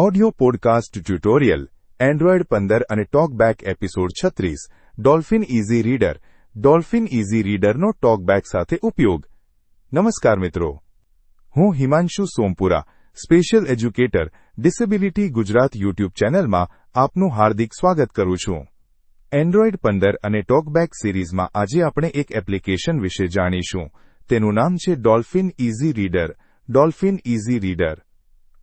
Audio podcast tutorial, Android પંદર અને TalkBack episode છત્રીસ, Dolphin Easy Reader, Dolphin Easy રીડરનો TalkBack સાથે ઉપયોગ. નમસ્કાર મિત્રો. હું Himanshu Sompura, special educator, disability Gujarat YouTube ચેનલમાં આપનું હાર્દિક સ્વાગત કરું છું. એન્ડ્રોઇડ પંદર અને ટોકબેક સિરીઝમાં આજે આપણે એક એપ્લિકેશન વિશે જાણીશું. તેનું નામ છે Dolphin Easy Reader, Dolphin Easy Reader.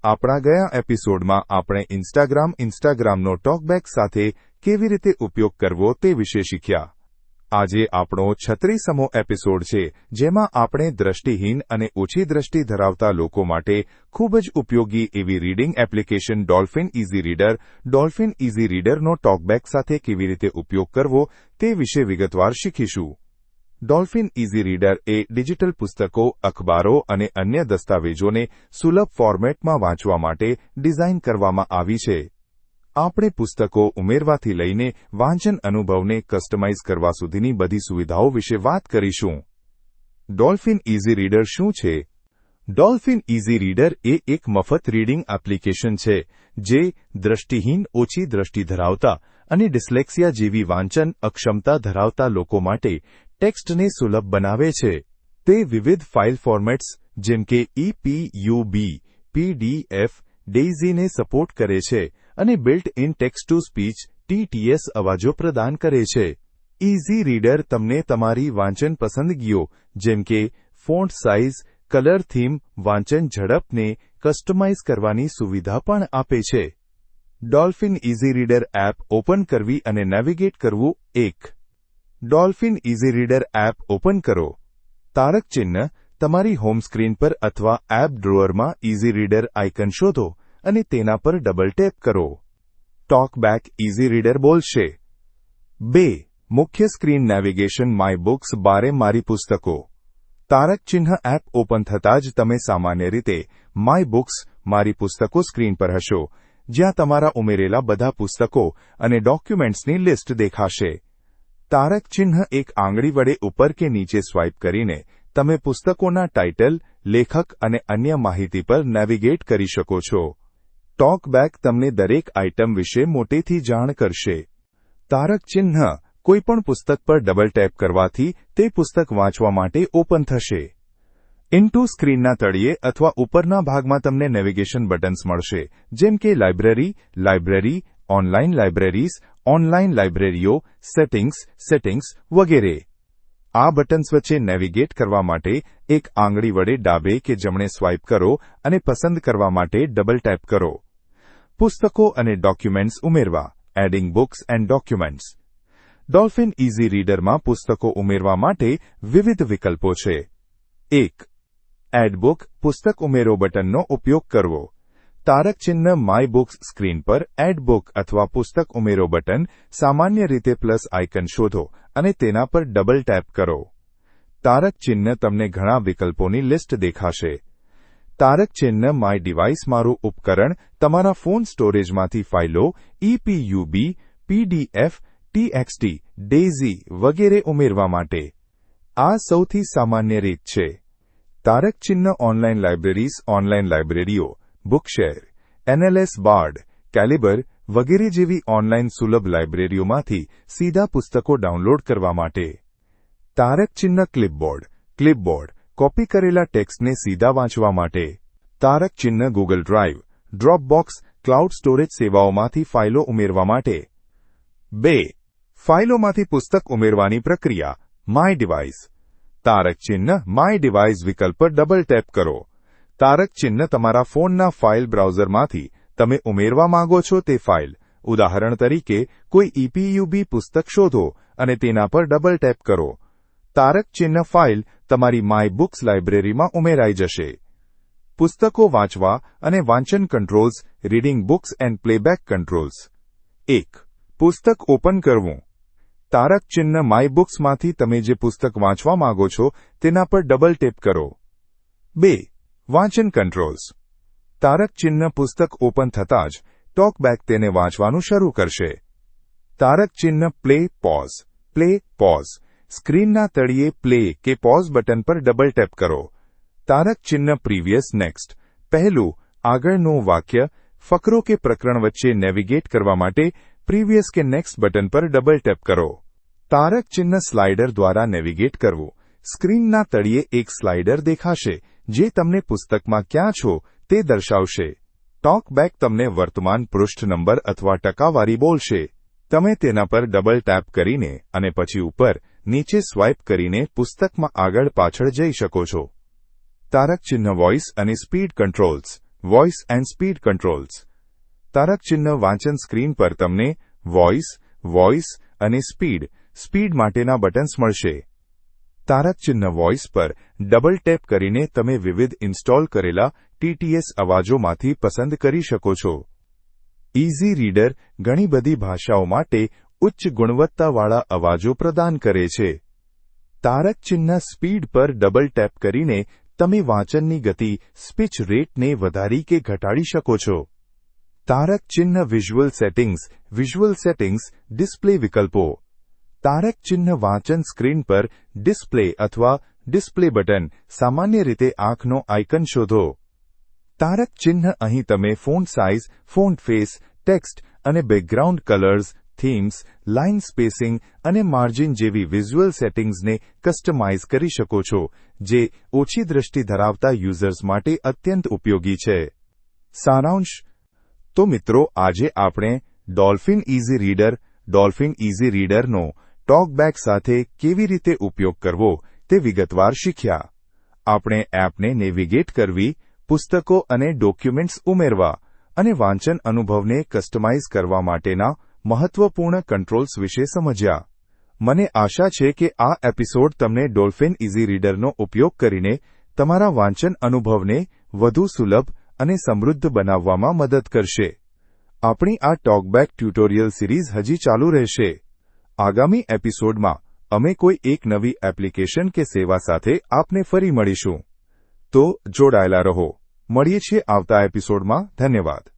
આપણા ગયા એપિસોડમાં આપણે ઇન્સ્ટાગ્રામ ઇન્સ્ટાગ્રામનો ટોકબેક સાથે કેવી રીતે ઉપયોગ કરવો તે વિશે શીખ્યા. આજે આપણો છત્રીસમો એપિસોડ છે, જેમાં આપણે દ્રષ્ટિહીન અને ઓછી દ્રષ્ટિ ધરાવતા લોકો માટે ખૂબ જ ઉપયોગી એવી reading application Dolphin Easy Reader Dolphin Easy રીડરનો TalkBack સાથે કેવી રીતે ઉપયોગ કરવો તે વિશે વિગતવાર શીખીશું. ડોલ્ફિન ઇઝી રીડર એ ડિજિટલ પુસ્તકો, અખબારો અને અન્ય દસ્તાવેજોને સુલભ ફોર્મેટમાં વાંચવા માટે ડિઝાઇન કરવામાં આવી છે. આપણે પુસ્તકો ઉમેરવાથી લઈને વાંચન અનુભવને કસ્ટમાઇઝ કરવા સુધીની બધી સુવિધાઓ વિશે વાત કરીશું. ડોલ્ફિન ઇઝી રીડર શું છે? ડોલ્ફિન ઇઝી રીડર એ એક મફત રીડિંગ એપ્લિકેશન છે, જે દ્રષ્ટિહીન, ઓછી દ્રષ્ટિ ધરાવતા અને ડિસ્લેક્સિયા જેવી વાંચન અક્ષમતા ધરાવતા લોકો માટે ટેક્સ્ટને સુલભ બનાવે છે. તે વિવિધ ફાઇલ ફોર્મેટ્સ, જેમ કે ઇપીયુબી પીડીએફ ડેઇઝીને સપોર્ટ કરે છે અને built in text to speech TTS અવાજો પ્રદાન કરે છે. ઇઝી રીડર તમને તમારી વાંચન પસંદગીઓ, જેમ કે ફોન્ટ સાઇઝ કલર થીમ વાંચન ઝડપને કસ્ટમાઇઝ કરવાની સુવિધા પણ આપે છે. Dolphin Easy Reader app open કરવી અને નેવિગેટ કરવું એક Dolphin Easy Reader app open કરો. તારક ચિહ્ન તમારી હોમ સ્ક્રીન પર અથવા એપ ડ્રોઅરમાં ઇઝી રીડર આઇકન શોધો અને તેના પર ડબલ ટેપ કરો. ટોકબેક ઇઝી રીડર બોલશે. બે, મુખ્ય સ્ક્રીન નેવિગેશન માય બુક્સ બારે મારી પુસ્તકો. તારક ચિહ્ન એપ ઓપન થતાં જ તમે સામાન્ય રીતે માય બુક્સ મારી પુસ્તકો સ્ક્રીન પર હશો, જ્યાં તમારા ઉમેરેલા બધા પુસ્તકો અને ડોક્યુમેન્ટ્સની લિસ્ટ દેખાશે. તારક ચિહ્ન એક આંગળી વડે ઉપર કે નીચે સ્વાઇપ કરીને તમે પુસ્તકોના ટાઇટલ, લેખક અને અન્ય માહિતી પર નેવિગેટ કરી શકો છો. ટોકબેક તમને દરેક આઇટમ વિશે મોટેથી જાણ કરશે. તારક ચિહ્ન કોઈપણ પુસ્તક પર ડબલ ટેપ કરવાથી તે પુસ્તક વાંચવા માટે ઓપન થશે. ઇન્ટુ સ્ક્રીનના તળિયે અથવા ઉપરના ભાગમાં તમને નેવિગેશન બટન્સ મળશે, જેમ કે library library, online libraries online લાઇબ્રેરીઓ, settings settings વગેરે. આ બટન્સ વચ્ચે નેવિગેટ કરવા માટે એક આંગળી વડે ડાબે કે જમણે સ્વાઇપ કરો અને પસંદ કરવા માટે ડબલ ટેપ કરો. પુસ્તકો અને ડોક્યુમેન્ટ્સ ઉમેરવા, adding books and documents. Dolphin Easy રીડરમાં પુસ્તકો ઉમેરવા માટે વિવિધ વિકલ્પો છે. એક એડ બુક પુસ્તક ઉમેરો બટનનો ઉપયોગ કરવો. તારક ચિહ્ન માય બુક્સ સ્ક્રીન પર એડ બુક અથવા પુસ્તક ઉમેરો બટન સામાન્ય રીતે પ્લસ આઇકન શોધો અને તેના પર ડબલ ટેપ કરો. તારક ચિહ્ન તમને ઘણા વિકલ્પોની લિસ્ટ દેખાશે. તારક ચિહ્ન માય ડિવાઇસ મારું ઉપકરણ તમારા ફોન સ્ટોરેજમાંથી ફાઇલો ઇપીયુબી પીડીએફ ટીએક્સટી ડેઝી વગેરે ઉમેરવા માટે. આ સૌથી સામાન્ય રીત છે. તારક ચિહ્ન ઓનલાઇન લાઇબ્રેરીઝ, ઓનલાઇન લાઇબ્રેરીઓ. બુકશેર, એનએલએસ બાર્ડ, કેલિબર વગેરે જેવી ઓનલાઇન સુલભ લાઇબ્રેરીઓમાંથી સીધા પુસ્તકો ડાઉનલોડ કરવા માટે. તારક ચિહ્ન ક્લિપબોર્ડ ક્લિપબોર્ડ, કોપી કરેલા ટેક્સ્ટને સીધા વાંચવા માટે. તારક ચિહ્ન Google Drive, Dropbox, cloud storage સેવાઓમાંથી ફાઇલો ઉમેરવા માટે. બે, ફાઇલોમાંથી પુસ્તક ઉમેરવાની પ્રક્રિયા, માય ડિવાઇસ. તારક ચિહ્ન, માય ડિવાઇસ વિકલ્પ પર ડબલ ટેપ કરો. તારક ચિહ્ન તમારા ફોનના ફાઇલ બ્રાઉઝરમાંથી તમે ઉમેરવા માંગો છો તે ફાઇલ. ઉદાહરણ તરીકે, કોઈ ઇપીયુબી પુસ્તક શોધો અને તેના પર ડબલ ટેપ કરો. તારક ચિહ્ન ફાઇલ તમારી માય બુક્સ લાઇબ્રેરીમાં ઉમેરાઈ જશે. પુસ્તકો વાંચવા અને વાંચન controls, reading books and playback controls. એક, પુસ્તક ઓપન કરવું. તારક ચિહ્ન માય બુક્સમાંથી તમે જે પુસ્તક વાંચવા માંગો છો, તેના પર ડબલ ટેપ કરો. બે વાંચન કંટ્રોલ્સ. તારક ચિહ્ન પુસ્તક ઓપન થતાં જ ટોકબેક તેને વાંચવાનું શરૂ કરશે. તારક ચિહ્ન પ્લે, પોઝ. Play, pause. સ્ક્રીનના તળિયે પ્લે કે પોઝ બટન પર ડબલ ટેપ કરો. તારક ચિહ્ન પ્રીવિયસ, નેક્સ્ટ. પહેલું, આગળનું વાક્ય, ફકરો કે પ્રકરણ વચ્ચે નેવિગેટ કરવા માટે પ્રીવિયસ કે નેક્સ્ટ બટન પર ડબલ ટેપ કરો. તારક ચિહ્ન સ્લાઇડર દ્વારા નેવિગેટ કરવું. સ્ક્રીનના તળિયે એક સ્લાઇડર દેખાશે. જે તમને પુસ્તકમાં ક્યાં છો તે દર્શાવશે. ટોકબેક તમને વર્તમાન પૃષ્ઠ નંબર અથવા ટકાવારી બોલશે. તમે તેના પર ડબલ ટેપ કરીને અને પછી ઉપર નીચે સ્વાઇપ કરીને પુસ્તકમાં આગળ પાછળ જઈ શકો છો. તારક ચિહ્ન વોઇસ અને speed controls voice and speed controls Tarak ચિહ્ન વાંચન સ્ક્રીન પર તમને વોઇસ વોઇસ અને સ્પીડ સ્પીડ માટેના બટન્સ મળશે. તારક ચિહ્ન વોઇસ પર ડબલ ટેપ કરીને તમે વિવિધ ઇન્સ્ટોલ કરેલા ટીટીએસ અવાજોમાંથી પસંદ કરી શકો છો. ઇઝી રીડર ઘણી બધી ભાષાઓ માટે ઉચ્ચ ગુણવત્તાવાળા અવાજો પ્રદાન કરે છે. તારક ચિહ્ન સ્પીડ પર ડબલ ટેપ કરીને તમે વાંચનની ગતિ, સ્પીચ રેટને વધારી કે ઘટાડી શકો છો. તારક ચિહ્ન visual settings visual settings, display વિકલ્પો તારક ચિહ્ન વાંચન સ્ક્રીન પર ડિસ્પ્લે અથવા ડિસ્પ્લે બટન સામાન્ય રીતે આંખનો આઇકન શોધો. તારક ચિહ્ન અહીં તમે font size, font face, text અને background colours, themes, line spacing અને માર્જિન જેવી વિઝ્યુઅલ સેટિંગ્સને કસ્ટમાઇઝ કરી શકો છો, જે ઓછી દ્રષ્ટિ ધરાવતા યુઝર્સ માટે અત્યંત ઉપયોગી છે. સારાંશ. તો મિત્રો, આજે આપણે Dolphin Easy Reader, Dolphin Easy રીડરનો TalkBack સાથે કેવી રીતે ઉપયોગ કરવો તે વિગતવાર શીખ્યા. આપણે એપને નેવિગેટ કરવી, પુસ્તકો અને ડોક્યુમેન્ટ્સ ઉમેરવા અને વાંચન અનુભવને કસ્ટમાઇઝ કરવા માટેના મહત્વપૂર્ણ કંટ્રોલ્સ વિશે સમજ્યા. મને આશા છે કે આ એપિસોડ તમને ડોલ્ફિન ઇઝી રીડરનો ઉપયોગ કરીને તમારા વાંચન અનુભવને વધુ સુલભ અને સમૃદ્ધ બનાવવામાં મદદ કરશે. આપણી આ ટોકબેક ટ્યુટોરિયલ સિરીઝ હજી ચાલુ રહેશે. આગામી એપિસોડમાં અમે કોઈ એક નવી એપ્લિકેશન કે સેવા સાથે આપને ફરી મળીશું. તો જોડાયેલા રહો. મળીએ છીએ આવતા એપિસોડમાં. ધન્યવાદ.